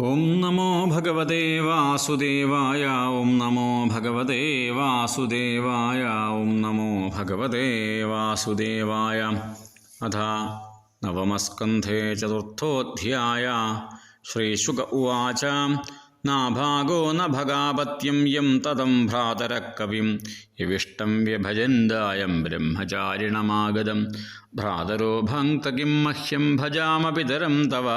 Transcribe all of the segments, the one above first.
ഓം നമോ ഭഗവതേ വാസുദേവായ ഓം നമോ ഭഗവതേ വാസുദേവായ ഓം നമോ ഭഗവതേ വാസുദേവായ. അഥ നവമസ്കന്ധേ ചതുർത്ഥോധ്യായ. ശ്രീശുക ഉവാച നാഭാഗോ ന ഭഗാപത്യം യം തതം ഭ്രാതരക്കവിം യവിഷ്ടം വ്യഭജന്തായം ബ്രഹ്മചാരിണമാഗതം. ഭ്രാതരോ ഭക്തകിം മഹ്യം ഭജാമപിതരം തവ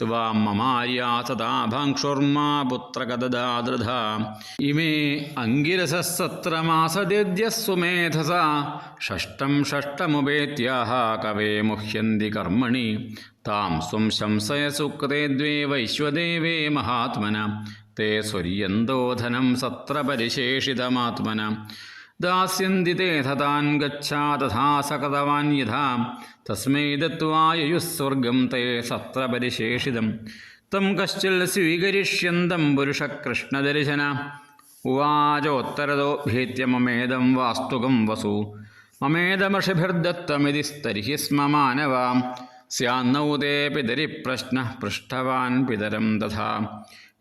त्वां ममार्या तदा भाङ्क्षुर्मा पुत्रकददादृधा इमे अङ्गिरसः सत्रमासदिद्यः सुमेधसा षष्ठं षष्ठमुपेत्याह कवे मुह्यन्ति कर्मणि तां स्वं शंसय सुकृते द्वे वैश्वदेवे महात्मन ते सुर्यन्तो धनं सत्र परिशेषितमात्मन ദാസ്യന്തി തേ താൻ ഗച്ഛാ തഥാ സകതവാൻ യഥാ. തസ്മൈ ദത്വായുസ്വർഗം തേ സത്രപരിശേഷിതം തം കശ്ചിൽ സ്വീകരിഷ്യന്തം പുരുഷകൃഷ്ണദർശന. ഉവാചോത്തരതോഭ്യേത്യ മമേദം വാസ്തുകം വസു. മമേദമഷിഭിർദത്തമിതി സ്തരിഹി സ്മ മാനവാം. സ്യാന്നൗ തേ പിതരിപ്രശ്ന പൃഷ്ടവാൻ പിതരം തഥാ.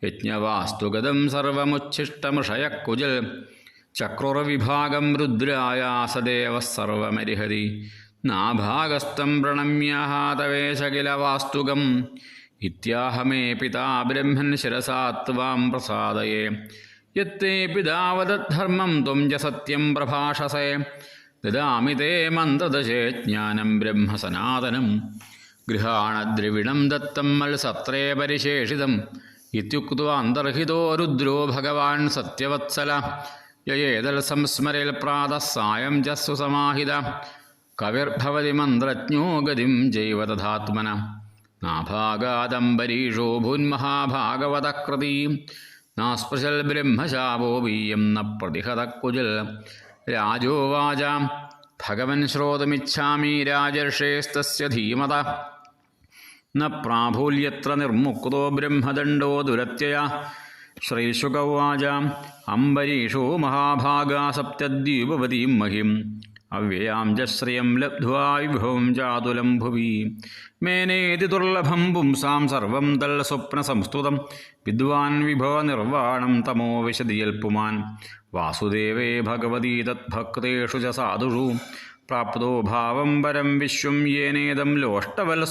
യജ്ഞവാസ്തുഗതം സർവമുച്ഛിഷ്ടമുഷയക്കുജൽ ചക്രുറവിഭാഗം രുദ്രായാസദേവ സർവമരിഹരി നാഭാഗസ്ഥം പ്രണമ്യാഹാതവേശകില വാസ്തുകം ഇത്യാഹമേ പിതാ ബ്രഹ്മൻ ശിരസാത്വാം പ്രസാദയേ യത്തേ പിതാവതദ്ധർമ്മം ത്വം ച സത്യം പ്രഭാഷസേ ദദാമി തേ മന്ദദശേ ജ്ഞാനം ബ്രഹ്മസനാതനം ഗൃഹാണദ്രവിണം ദത്തം മത്സത്രേ പരിശേഷിതം ഇത്യുക്വാന്തർഹിതോ രുദ്രോ ഭഗവാൻ സത്യവത്സല യേതൽ സംസ്മരൽ പ്രാതഃ സായം ജസ്സു സമാഹിത കവിർഭവതി മന്ത്രജ്ഞോ ഗതിം ജൈവതഥാത്മന നാഭാഗാദംബരീഷോ ഭൂന്മഹാഭാഗവതകൃതി നാസ്പൃശൽ ബ്രഹ്മശാപോ വീയം ന പ്രതിഹത കുജൽ. രാജോവാച ഭഗവൻ ശ്രോതുമിച്ഛാമി രാജർഷേസ്തസ്യ ധീമത. ന പ്രാഭൂല്യത്ര നിർമുക്തോ ബ്രഹ്മദണ്ഡോ ദുരത്യയ. ശ്രീശുകവാച അംബരീഷോ മഹാഭാഗാ സപ്തദ്വീപവതീം മഹിം. അവ്യയാം ച ശ്രിയം ലബ്ധ്വാ വിഭവം ചാതുലം ഭുവി. മേനേതി ദുർലഭം പുംസാം സർവം തൽ സ്വപ്നസംസ്തുതം വിദ്വാൻ വിഭവ നിർവാണം തമോ വിശദിയൽപുമാൻ. വാസുദേവേ ഭഗവതി തദ്ഭക്തേഷു ച സാധുഷു. പ്രാപ്തോ ഭാവം പരം വിശ്വം യേനേദം ലോഷ്ടവൽ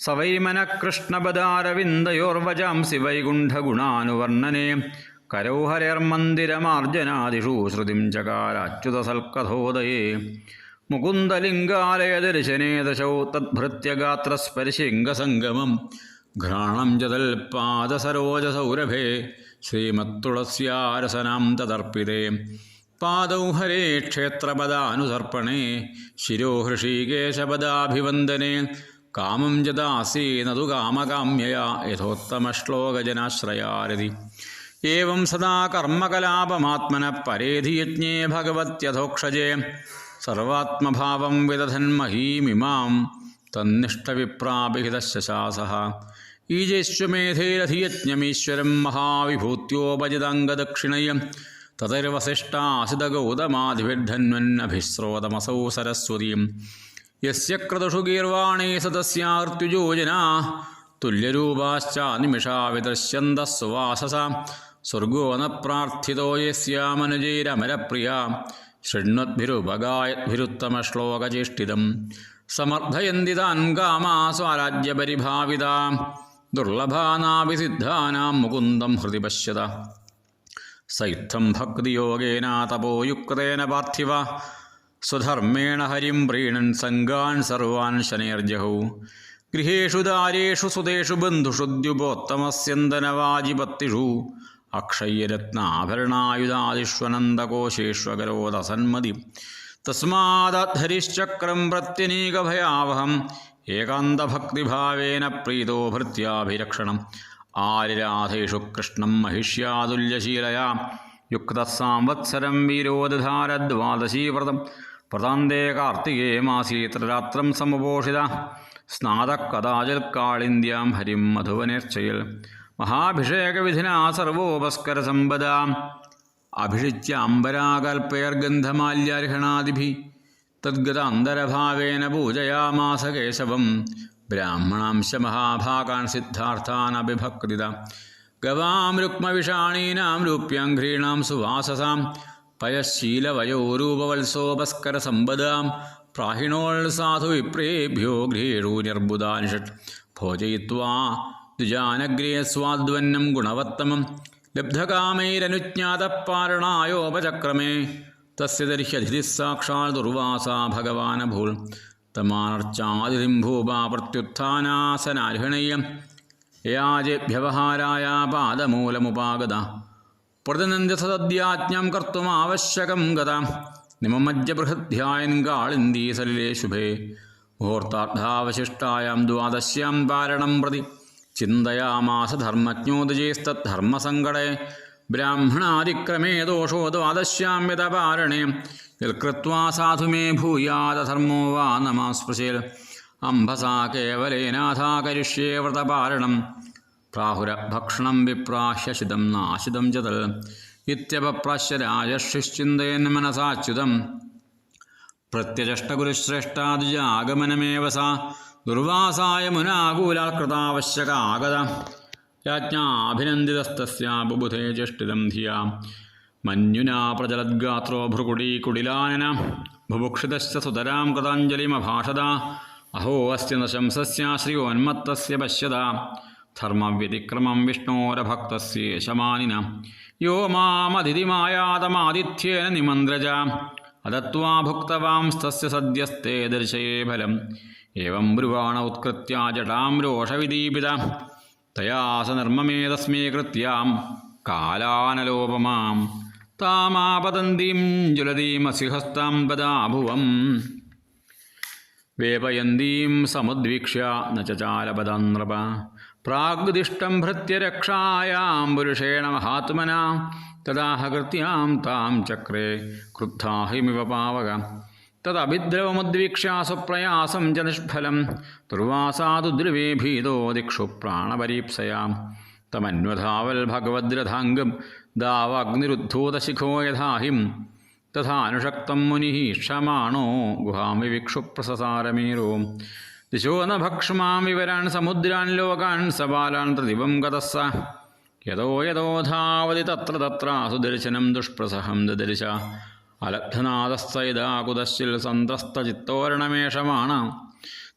സ്മൃതം സ വൈ മനഃകൃഷ്ണപദാരവിന്ദയോർവജാംസി വൈകുണ്ഠഗുണാനുവർണനെ കരൗഹരർമന്ദിരമാർജനാദിഷു ശ്രുതിം ചകാരാച്യുതസൽക്കഥോദയേ മുകുന്ദലിംഗാലയദർശനേ ദശൗ തദ്ഭൃത്യഗാത്രസ്പർശിംഗസംഗമം ഘ്രാണം ജതൽപാദസരോജസൗരഭേ. തൽപാദസരോജസൗരഭേ ശ്രീമത്തുളസ്യാരസനാം തദർപ്പിതേ പാദൗ ഹരേ ക്ഷേത്രപദാനുസർപ്പണേ. ശിരോ ഹൃഷീകേശപദാഭിവന്ദനേ കാമം ജദാസീനതു ദാസീനതു കാമകാമ്യയാ യഥോത്തമശ്ലോകജനാശ്രയാരതി. ഏവം സദാ കർമ്മകലാപമാത്മന പരേധിയജ്ഞേ ഭഗവത്യഥോക്ഷജേ സർവാത്മഭാവം വിദധന്മഹീമിമാം മഹീമിമാം തന്നിഷ്ടവിപ്രാപിഹിതശാസ ഈജേശ്വമേധേരധിയജ്ഞമീശ്വരം മഹാവിഭൂത്യോപജിതംഗദക്ഷിണയം തതർവസിഷ്ടാസിതഗൗതമാധിഭിർധന്വന്നഭിസ്രോതമസൗ സരസ്വതീം. യസ്യ ക്രതുഷു ഗീർവാണേ സതസ്യാർത്തുജോജനാ തുല്യരൂപാശ്ച നിമിഷാ വിദർശ്യന്ത സുവാസസ സ്വർഗോ ന പ്രാർത്ഥിതോ യസ്യാമനുജൈരമരപ്രിയ ശൃണ്വദ്ഭിരുപഗായദ്ഭിരുത്തമശ്ലോകചേഷ്ടിതം സമർത്ഥയന്തി താൻ കാമാ സ്വരാജ്യപരിഭാവിത ദുർലഭാനാഭിസിദ്ധാനാം മുകുന്ദം ഹൃദി പശ്യത സയുദ്ധം ഭക്തിയോഗേന തപോയുക്തേന പാർത്ഥിവ സ്വധർമ്മേണ ഹരിം പ്രീണൻ സംഗാൻ സർവാൻ ശനേർജഹൗ. ഗൃഹേഷു ദാരേഷു സുതേഷു ബന്ധുഷു ദ്യുപോത്തമസ്യന്തനവാജിപത്തിഷു അക്ഷയ്യരത്നാഭരണായുധാദിഷ്വനന്ദകോശേഷ്വകരോദസന്മതി തസ്മാദധരിശ്ചക്രം പ്രത്യനീകഭയാവഹം. ഏകാന്തഭക്തിഭാവേന പ്രീതോ ഭൃത്യാഭിരക്ഷണം. ആരിരാധേഷു കൃഷ്ണം മഹിഷ്യാതുല്യശീലയാ. യുക്തസാംവത്സരം വീരോദധാരദ്വാദശീവ്രതം. പ്രതാന്തേ കാർത്തികേ മാസീത്രരാത്രം സമുപോഷിത. സ്നാതക്കഥാചൽ കാളിന്ത്യാം ഹരിം മധുവനേർച്ചയിൽ. മഹാഭിഷേകവിധിനാ സർവോപസ്കരസമ്പദ. അഭിഷിച്യ അംബരാകൽപ്പയർഗന്ധമാല്യാർഹണാദിഭി തദ്ഗതാന്തരഭാവേന പൂജയാമാസ കേശവം ബ്രാഹ്മണാംശമഹാഭാഗാൻ സിദ്ധാർത്ഥാൻ അഭിഭക്തിത ഗവാം രുക്മവിഷാണീനാം രൂപ്യാഘ്രീണാം സുവാസസാം. പയശീലവയോരൂപവത്സോപസ്കരസമ്പദാം പ്രാഹിണോൾ സാധു വിപ്രേഭ്യോ ഗൃഹീണൂര്യർബുദാനിഷട്ട് ഭോജയിത്വാ ദ്വിജാനഗ്രേ സ്വാദ്വന്നം ഗുണവത്തമം ലബ്ധകാമൈരനുജ്ഞാതപ്പാരണായോപചക്രമേ. തസ്യ തർഹ്യതിഥിः സാക്ഷാൽ ദുർവാസാ ഭഗവാനഭൂൽ ഭൂൽ ഭൂപാ യാജ വ്യവഹാരായ പാദമൂലമുപാഗത. പ്രതിനന്ദ്യസദ്യാജ്ഞം കർത്തുമാവശ്യകം ഗത. നിമമജ്ജബൃഹദ്ധ്യായൻ ഗാളിന്ദീ സലിലേ ശുഭേ മുഹൂർത്താർദ്ധാവശിഷ്ടായാം ദ്വാദശ്യാം പാരണം പ്രതി. ചിന്തയാമാസ ധർമ്മജ്ഞോദജേസ്തദ്ധർമ്മസങ്കടേ ബ്രാഹ്മണാതിക്രമേ ദോഷോ ദ്വാദശ്യാം യഥപാരണേ യൽകൃത്വാ സാധു മേ ഭൂയാദധർമ്മോ വാ നമാസ്പൃശേൽ അംഭസാ കേവലേനാഥാ കരിഷ്യേ വ്രതപാരണം. പ്രാഹുരഭക്ഷണം വിപ്രാഹ്യശിതം നാശിതം ചതൽ. തൽ ഇത്യപപ്രാശ്യ രാജർഷിശ്ചിന്തയൻ മനസാച്യുതം. പ്രത്യജഷ്ടഗുരുശ്രേഷ്ഠാദിജാഗമനമേവ സാ. ദുർവാസായ മുനാകൂലാൽകൃതാവശ്യകാഗത. ആഗത ബുബുധേ ചേഷ്ടിതം ധിയ. മഞ്ഞുനാ പ്രചലദ്ഗാത്രോ ഭ്രുകുടീകുടിലാനന ബുഭുക്ഷിതശ്ച സുതരാം കൃതാഞ്ജലിമഭാഷത. അഹോ അസ്തി നശംസസ്യ ശ്രിയോന്മത്തസ്യ പശ്യത. ധർമ്മവ്യതിക്രമം വിഷ്ണോരഭക്തസ്യേശമാനിന യോ മാമതിഥിമായാതമാതിഥ്യേന നിമന്ത്രജ. അദത്വാ ഭുക്തവാംസ്തസ്യ സദ്യസ്തേ ദർശയേ ഫലം. ഏവം ബ്രുവാണ ഉത്കൃത്യ ജടാം രോഷവിദീപിത. തയാ സ നിർമ്മമേ തസ്മേ കൃത്യാം. കാലാനലോപമാം. താമാപതന്തീം ജ്വലതീമസിഹസ്താം പദാഭുവം. വേപയന്തീം സമുദ്വീക്ഷ്യ. ന ചാലപദം നൃപ പ്രാഗ്ദിഷ്ടം ഭൃത്യരക്ഷായാം പുരുഷേണ മഹാത്മന. തദാഹകൃത്യാം താം ചക്രേ ക്രുദ്ധാഹിമിവ പാവക. തദഭിദ്രവമുദ്വീക്ഷ്യ സ്വപ്രയാസം ച നിഷ്ഫലം. ദുർവാസാതു ദ്രുവേ ഭീതോ ദിക്ഷു പ്രാണപരീപ്സയാം. തമന്വധാവൽ ഭഗവദ്രഥാംഗം ദാവാഗ്നിരുദ്ധൂതശിഖോ യഥാഹിം തഥാനുഷക്തം മുനി ക്ഷമാണോ ഗുഹാം വിവിക്ഷു പ്രസസാരമീരോ ദിശോ ന ഭക്ഷ്മാം വിവരാൻ സമുദ്രാൻ ലോകാൻ സബാലാൻ ത്രിദിവം ഗതസ്സ. യഥോ യഥോധാവതി തത്ര തത്ര സുദർശനം ദുഷ്പ്രസഹം ദദർശ അലബ്ധനാദസ്സയദാ കുതശ്ചിൽ സന്ത്രസ്തചിത്തോരണമേഷമാണ്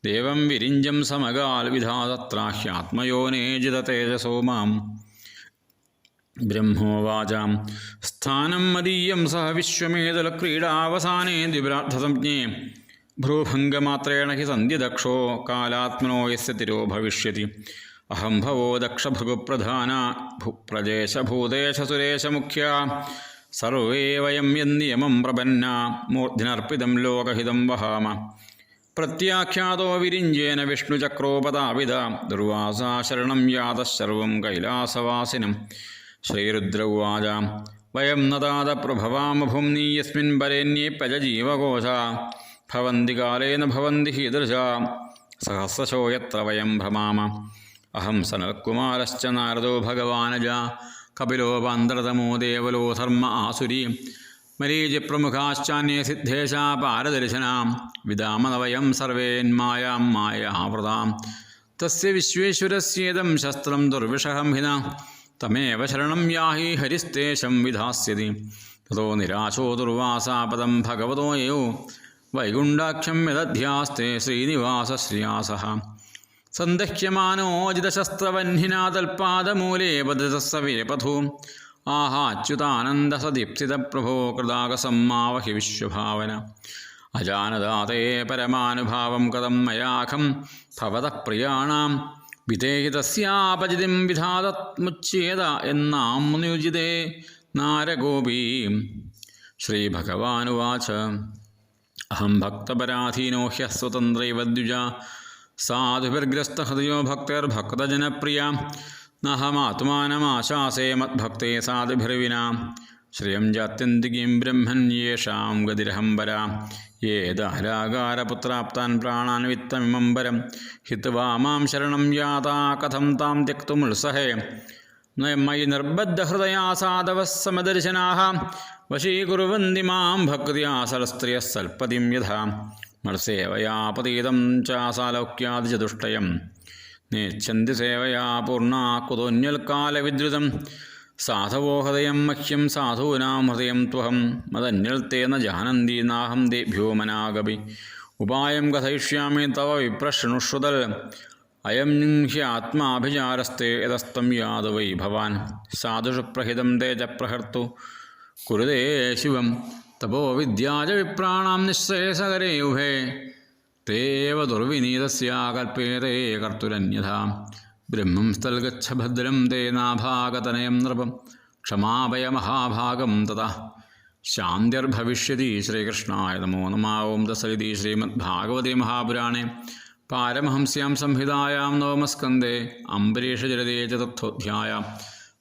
ദേവം വിരിഞ്ചം സമകാൽ വിധാതത്രാഹ്യാത്മയോനേജിത തേജസോ മാം. ബ്രഹ്മോവാചാം സ്ഥാനം മദീയം സഹ വിശ്വമേതലക്രീഡാവസാനേ ദ്വിപ്രാർത്ഥസംജ്ഞേ. ഭ്രൂഭംഗമാത്രേണ ഹി സന്ധ്യദക്ഷോ കാലാത്മനോ യസ്യ തിരോ ഭവിഷ്യതി. അഹം ഭവോ ദക്ഷഭൃഗുപ്രധാന പ്രജേശഭൂതേശസുരേശമുഖ്യ. സർവേ വയം യന്നിയമം പ്രപന്ന മൂർധിനർപ്പിതം ലോകഹിതം വഹാമ. പ്രത്യാഖ്യാതോ വിരിഞ്ചേന വിഷ്ണുചക്രോപതാപിത ദുർവാസാശരണം യാതശർവം കൈലാസവാസിനം. ശ്രീരുദ്ര ഉവാച. വയം നദാത പ്രഭവാമഭുംനി യസ്മിൻ പരേണ്യേ പജജീവകോശ ഭവന്തി കാലേന ഭവന്തി ഹീദൃശ സഹസ്രശോ യത്ര വയം ഭ്രമാമ. അഹം സനൽകുമാരശ്ച നാരദോ ഭഗവാനജ. കപിലോ പാന്തരതമോ ദേവലോ ധർമ്മ ആസുരി. മരീചിപ്രമുഖാശ്ചാന്യേ സിദ്ധേശാ പാരദർശനാം. വിദാമനവയം സർവേന്മായാം മായാവൃതാം തസ്യ വിശ്വേശ്വരസ്യേദം ശസ്ത്രം ദുർവിഷഹം ഹിന. തമേവ ശരണം യാഹി ഹരിസ്തേശം വിധാസ്യതി. തതോ നിരാശോ ദുർവാസാപദം ഭഗവതോ യോ ശ്രീനിവാസ ശ്രീയാസ സന്ദഹ്യമാനോജിതശസ്ത്രവഹ്നിനാതൽപാദമൂലേ ബദ്ധസവീരപഥൂ ആഹാച്യുതാനന്ദസദീപ്സിതപ്രഭോ കൃതാകസമ്മാവഹി വിശ്വഭാവന അജാനദാതേ പരമാനുഭാവം കഥം മയാഖം ഭവതഃ പ്രിയാണാം വിധേഹിതസ്യാപചിതിം വിധാതത്മുച്ഛേദ എന്നാം നിയുജിതേ നാരഗോപീ. ശ്രീഭഗവാനുവാച. അഹം ഭക്തപരാധീനോ ഹ്യസ്വതന്ത്രൈവ ദ്വിജ. സാധുഭിർഗ്രസ്തഹൃദയോ ഭക്തർഭക്തജനപ്രിയ നഹമാത്മാനമാശാസേ മദ്ഭക്തേ സാധുഭിർവിന. ശ്രിയം ജാത്യന്തികീം ബ്രഹ്മൻ യേഷാം ഗതിരഹംബര ഏതാരാകാരപുത്രാപ്താൻ പ്രാണാൻ വിത്തമിമം പരം ഹിത്വാ മാം ശരണം യാതാ കഥം താം ത്യക്തുമുത്സഹേ മയി നിർബദ്ധഹൃദയാ സാധവः സമദർശനാः വശീകുർവന്തി മാം ഭക്തിയാ സരസ്ത്രിയः സൽപ്പതിം യഥാ. മത്സേവയാ പതീതം ചാസാലോക്യാദിചതുഷ്ടയം നേച്ഛന്തി സേവയാ പൂർണ കുതോന്യൽക്കാലവിദ്രുതം. സാധവോ ഹൃദയം മഹ്യം സാധൂനാം ഹൃദയം ത്വഹം. മതന്യൽ തേന ജാനന്തി നാഹം ദേഭ്യോ മനാഗപി. ഉപായം കഥയിഷ്യാമി തവ വിപ്രശൃണുഷ്വതൽ അയം ഹി ആത്മാഭിചാരസ്തേ യതസ്തം യാദവൈ ഭവാൻ. സാധുഷു പ്രഹിതം തേജ പ്രഹർത്തു. കുരുതേ ശിവം തപോ വിദ്യാജ വിപ്രാണാം നിശ്രേയസകരേ ഉഭേ. തേവ ദുർവിനീതസ്യ കൽപ്പേതേ ബ്രഹ്മം സ്ഥൽഗച്ഛ ഭദ്രം തേ നാഭാഗതനയം നൃപം. ക്ഷമാപയ മഹാഭാഗം തത ശാന്തിർഭവിഷ്യതി ശ്രീകൃഷ്ണായ നമോ നമ. ഓം ദസരിതി ശ്രീമദ്ഭാഗവതി മഹാപുരാണേ. പാരമഹംസ്യാം സംഹിതായാം നവമസ്കന്ധേ. അംബരീഷചരിതേ ചതുർത്ഥോധ്യായ.